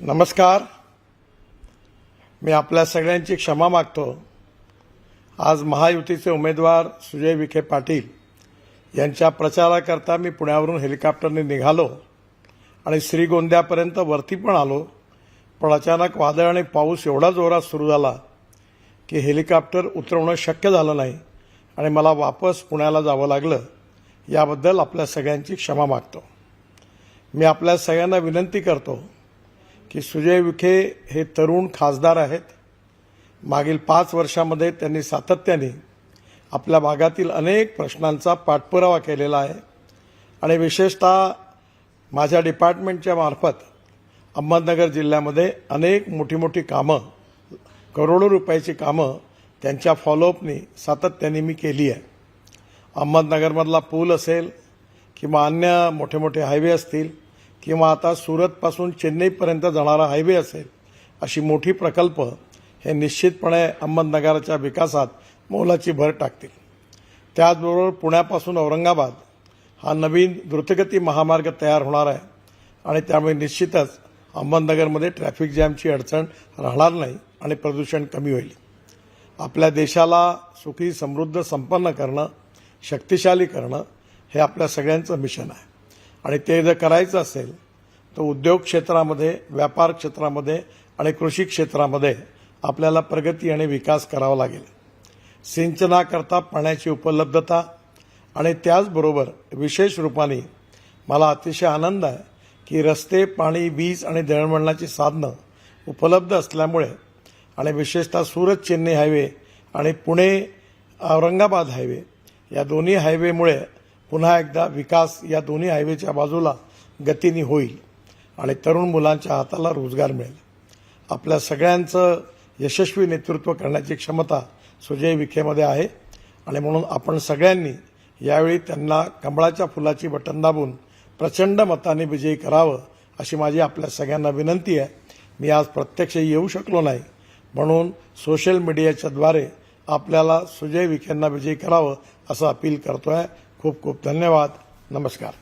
नमस्कार. मी आपल्या सगळ्यांची क्षमा मागतो. आज महायुतीचे उमेदवार सुजय विखे पाटील यांच्या प्रचाराकरता मी पुण्यावरून हेलिकॉप्टरने निघालो आणि श्रीगोंद्यापर्यंत वरती पण आलो पण अचानक वादळ आणि पाऊस एवढा जोरात सुरू झाला की हेलिकॉप्टर उतरवणं शक्य झालं नाही आणि मला वापस पुण्याला जावं लागलं. याबद्दल आपल्या सगळ्यांची क्षमा मागतो. मी आपल्या सगळ्यांना विनंती करतो की सुजय विखे हे तरुण खासदार आहेत. मागील पाच वर्षामध्ये त्यांनी सातत्याने आपल्या भागातील अनेक प्रश्नांचा पाठपुरावा केलेला आहे. आणि विशेषतः माझ्या डिपार्टमेंटच्या मार्फत अहमदनगर जिल्ह्यामध्ये अनेक मोठी मोठी कामं करोडो रुपयाची कामं त्यांच्या फॉलोअपनी सातत्याने मी केली आहे. अहमदनगरमधला पूल असेल किंवा अन्य मोठे मोठे हायवे असतील किंवा आता सुरतपासून चेन्नईपर्यंत जाणारा हायवे असेल अशी मोठी प्रकल्प हे निश्चितपणे अहमदनगराच्या विकासात मोलाची भर टाकतील. त्याचबरोबर पुण्यापासून औरंगाबाद हा नवीन द्रुतगती महामार्ग तयार होणार आहे आणि त्यामुळे निश्चितच अहमदनगरमध्ये ट्रॅफिक जॅमची अडचण राहणार नाही आणि प्रदूषण कमी होईल. आपल्या देशाला सुखी समृद्ध संपन्न करणं शक्तिशाली करणं हे आपल्या सगळ्यांचं मिशन आहे. आणि ते जर करायचं असेल तर उद्योग क्षेत्रामध्ये व्यापार क्षेत्रामध्ये आणि कृषी क्षेत्रामध्ये आपल्याला प्रगती आणि विकास करावा लागेल. सिंचनाकरता पाण्याची उपलब्धता आणि त्याचबरोबर विशेष रूपाने मला अतिशय आनंद आहे की रस्ते पाणी वीज आणि दळणवळणाची साधनं उपलब्ध असल्यामुळे आणि विशेषतः सुरत चेन्नई हायवे आणि पुणे औरंगाबाद हायवे या दोन्ही हायवेमुळे पुन्हा एकदा विकास या दोन्ही हायवेच्या बाजूला गतीने होईल आणि तरुण मुलांच्या हाताला रोजगार मिळेल. आपल्या सगळ्यांचं यशस्वी नेतृत्व करण्याची क्षमता सुजय विखेमध्ये आहे आणि म्हणून आपण सगळ्यांनी यावेळी त्यांना कमळाच्या फुलाची बटन दाबून प्रचंड मताने विजयी करावं अशी माझी आपल्या सगळ्यांना विनंती आहे. मी आज प्रत्यक्ष येऊ शकलो नाही. म्हणून सोशल मीडियाच्याद्वारे आपल्याला सुजय विखेंना विजयी करावं असं अपील करतो आहे ખૂબ ખૂબ ધન્યવાદ. નમસ્કાર.